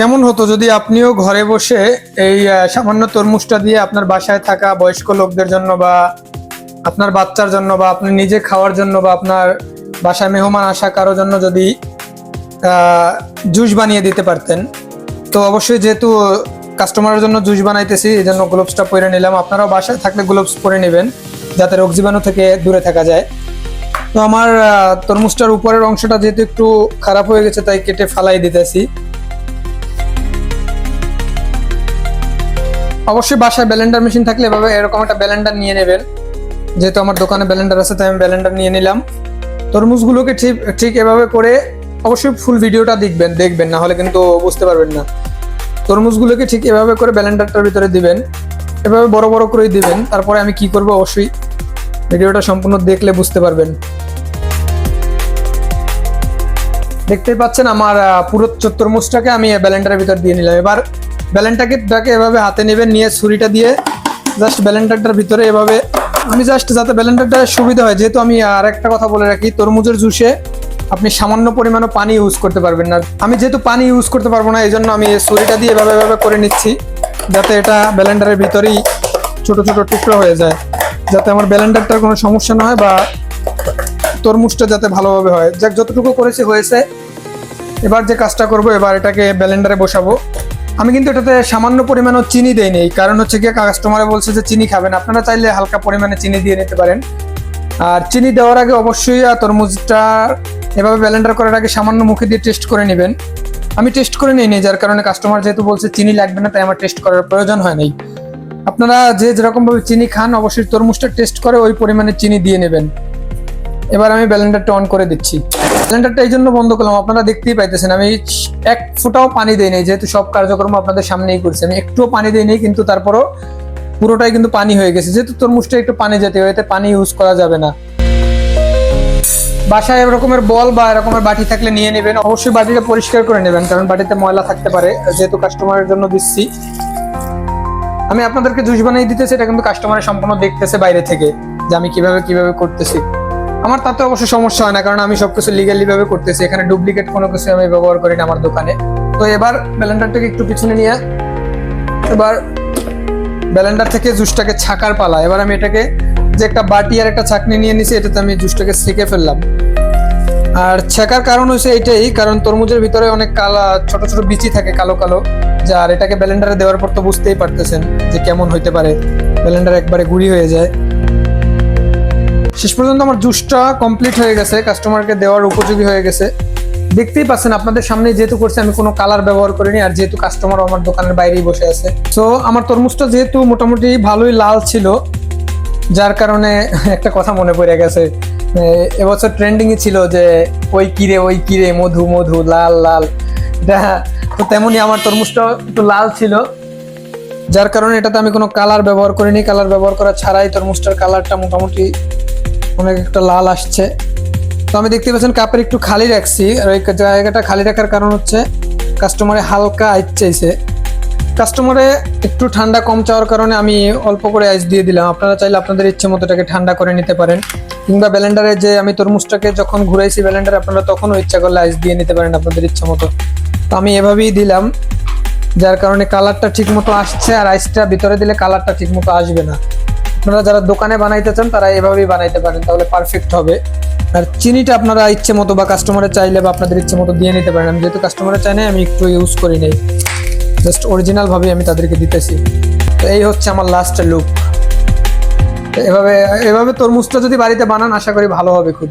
কেমন হতো যদি আপনিও ঘরে বসে এই সামান্য তরমুজটা দিয়ে আপনার বাসায় থাকা বয়স্ক লোকদের জন্য বা আপনার বাচ্চার জন্য বা আপনি নিজে খাওয়ার জন্য বা আপনার বাসায় মেহমান আসা কারোর জন্য যদি জুস বানিয়ে দিতে পারতেন, তো অবশ্যই যেহেতু কাস্টমারের জন্য জুস বানাইতেছি এই জন্য গ্লোভসটা পরে নিলাম। আপনারাও বাসায় থাকলে গ্লোভস পরে নেবেন, যাতে রোগ জীবাণু থেকে দূরে থাকা যায়। তো আমার তরমুজটার উপরের অংশটা যেহেতু একটু খারাপ হয়ে গেছে, তাই কেটে ফালাই দিতেছি। অবশ্যই বাসায় ব্যালেন্ডার মেশিন থাকলে এভাবে এরকম একটা ব্যালেন্ডার নিয়ে নেবেন। যেহেতু আমার দোকানে ব্যালেন্ডার আছে, তাই আমি ব্যালেন্ডার নিয়ে নিলাম। তরমুজগুলোকে ঠিক ঠিক এভাবে করে অবশ্যই ফুল ভিডিওটা দেখবেন দেখবেন না হলে কিন্তু বুঝতে পারবেন না। তরমুজগুলোকে ঠিক এভাবে করে ব্যালেন্ডারটার ভিতরে দিবেন। এভাবে বড় বড় করেই দিবেন। তারপরে আমি কি করব? অবশ্যই ভিডিওটা সম্পূর্ণ দেখলে বুঝতে পারবেন। দেখতেই পাচ্ছেন আমার পুরো তরমুজটাকে আমি ব্যালেন্ডারের ভিতর দিয়ে নিলাম। এবার ব্যালেন্ডারকে ডাকে এভাবে হাতে নেবেন, নিয়ে ছুরিটা দিয়ে জাস্ট ব্যালেন্ডারটার ভিতরে এভাবে, আমি জাস্ট যাতে ব্যালেন্ডারটা সুবিধা হয়, যেহেতু আমি আর একটা কথা বলে রাখি, তরমুজের জুসে আপনি সামান্য পরিমাণে পানি ইউজ করতে পারবেন না। আমি যেহেতু পানি ইউজ করতে পারব না এই জন্য আমি ছুরিটা দিয়ে এভাবে এভাবে করে নিচ্ছি, যাতে এটা ব্যালেন্ডারের ভিতরেই ছোট ছোট টুকরো হয়ে যায়, যাতে আমার ব্যালেন্ডারটার কোনো সমস্যা না হয় বা তরমুজটা যাতে ভালোভাবে হয়। যাক, যতটুকু করেছি হয়েছে। এবার যে কাজটা করব, এবার এটাকে ব্যালেন্ডারে বসাবো। আমি কিন্তু এটাতে সামান্য পরিমাণও চিনি দেই নেই কারণ হচ্ছে কি কাস্টমারে বলছে যে, চিনি খাবেন। আপনারা চাইলে হালকা পরিমাণে চিনি দিয়ে নিতে পারেন। আর চিনি দেওয়ার আগে অবশ্যই তরমুজটা এভাবে ব্যালেন্ডার করার আগে সামান্য মুখে দিয়ে টেস্ট করে নেবেন। আমি টেস্ট করে নিই নি যার কারণে কাস্টমার যেহেতু বলছে চিনি লাগবে না, তাই আমার টেস্ট করার প্রয়োজন হয় নাই। আপনারা যে যেরকমভাবে চিনি খান, অবশ্যই তরমুজটা টেস্ট করে ওই পরিমাণে চিনি দিয়ে নেবেন। এবার আমি ব্যালেন্ডারটা অন করে দিচ্ছি। ব্যালেন্ডারটা এই জন্য বন্ধ করলাম, আপনারা দেখতেই পাইতেছেন, আমি এক ফোঁটাও পানি দেই নাই, যেহেতু সব কার্যক্রম আপনাদের সামনেই করছি, আমি একটুও পানি দেই নাই, কিন্তু তারপরও পুরোটাই কিন্তু পানি হয়ে গেছে, যেহেতু তরমুজটা একটু পানি জাতীয়, এতে পানি ইউজ করা যাবে না। বাসায় এরকমের বল বা এরকমের বাটি থাকলে নিয়ে নেবেন, অবশ্যই বাটিটা পরিষ্কার করে নেবেন, কারণ বাটিতে ময়লা থাকতে পারে, যেহেতু কাস্টমারের জন্য দিচ্ছি। আমি আপনাদেরকে জুস বানিয়ে দিতেছি, এটা কিন্তু কাস্টমারের সম্পূর্ণ দেখতেছে বাইরে থেকে, যে আমি কীভাবে কীভাবে করতেছি। আমার তাতে অবশ্য সমস্যা হয় না, কারণ আমি সবকিছু লিগালি ভাবে করতেছি। এখানে ডুপ্লিকেট কোনো কিছু আমি ব্যবহার করি না আমার দোকানে। তো এবার ব্যালেন্ডারটাকে একটু পিছনে নিয়ে এবার ব্যালেন্ডার থেকে জুসটাকে ছাকার পালা। এবার আমি এটাকে যে একটা বাটি আর একটা ছাকনি নিয়ে নিছি, এটাতে আমি জুসটাকে সেকে ফেললাম। আর ছেঁকার কারণ হচ্ছে এটাই কারণ তরমুজের ভিতরে অনেক কালা, ছোট ছোট বিচি থাকে কালো কালো যার এটাকে ব্যালেন্ডারে দেওয়ার পর তো বুঝতেই পারতেছেন যে কেমন হইতে পারে। ব্যালেন্ডার একবারে গুঁড়ি হয়ে যায়। শেষ পর্যন্ত আমার জুসটা কমপ্লিট হয়ে গেছে কাস্টমারকে দেওয়ার উপযোগী হয়ে গেছে। দেখতেই পাচ্ছেন আপনাদের সামনে যেহেতু করছে, আমি কোনো কালার ব্যবহার করিনি, আর যেহেতু কাস্টমার আমার দোকানের বাইরেই বসে আছে। তো আমার তরমুজটা যেহেতু মোটামুটি ভালোই লাল ছিল, যার কারণে একটা কথা মনে পড়ে গেছে। এবছর ট্রেন্ডিংই ছিল যে, ওই কিরে ওই কিরে মধু মধু, লাল লাল। এটা তো তেমনি আমার তরমুজটা একটু লাল ছিল, যার কারণে এটাতে আমি কোনো কালার ব্যবহার করিনি। কালার ব্যবহার করা ছাড়াই তরমুজটার কালারটা মোটামুটি অনেক একটা লাল আসছে। তো আমি দেখতে পাচ্ছেন কাপের একটু খালি রাখছি। আর ওই জায়গাটা খালি রাখার কারণ হচ্ছে কাস্টমারে হালকা আইস চাইছে। কাস্টমারে একটু ঠান্ডা কম চাওয়ার কারণে আমি অল্প করে আইস দিয়ে দিলাম। আপনারা চাইলে আপনাদের ইচ্ছে মতো এটাকে ঠান্ডা করে নিতে পারেন। কিংবা ব্যালেন্ডারে যে আমি তরমুজটাকে যখন ঘুরাইছি ব্যালেন্ডারে আপনারা তখনও ইচ্ছা করলে আইস দিয়ে নিতে পারেন আপনাদের ইচ্ছে মতো। তো আমি এভাবেই দিলাম। যার কারণে কালারটা ঠিক মতো আসছে আর আইসটা ভিতরে দিলে কালারটা ঠিক মতো আসবে না। আপনারা যারা দোকানে বানাইতে চান, তারা এভাবেই বানাইতে পারেন, তাহলে পারফেক্ট হবে। আর চিনিটা আপনারা ইচ্ছে মতো বা কাস্টমারের চাইলে বা আপনাদের ইচ্ছে মতো দিয়ে নিতে পারেন। আমি যেহেতু কাস্টমারের চাই না আমি একটু ইউজ করি নাই। জাস্ট অরিজিনালভাবে আমি তাদেরকে দিতেছি। তো এই হচ্ছে আমার লাস্ট লুক এভাবে এভাবে তরমুজটা যদি বাড়িতে বানান, আশা করি ভালো হবে খুব।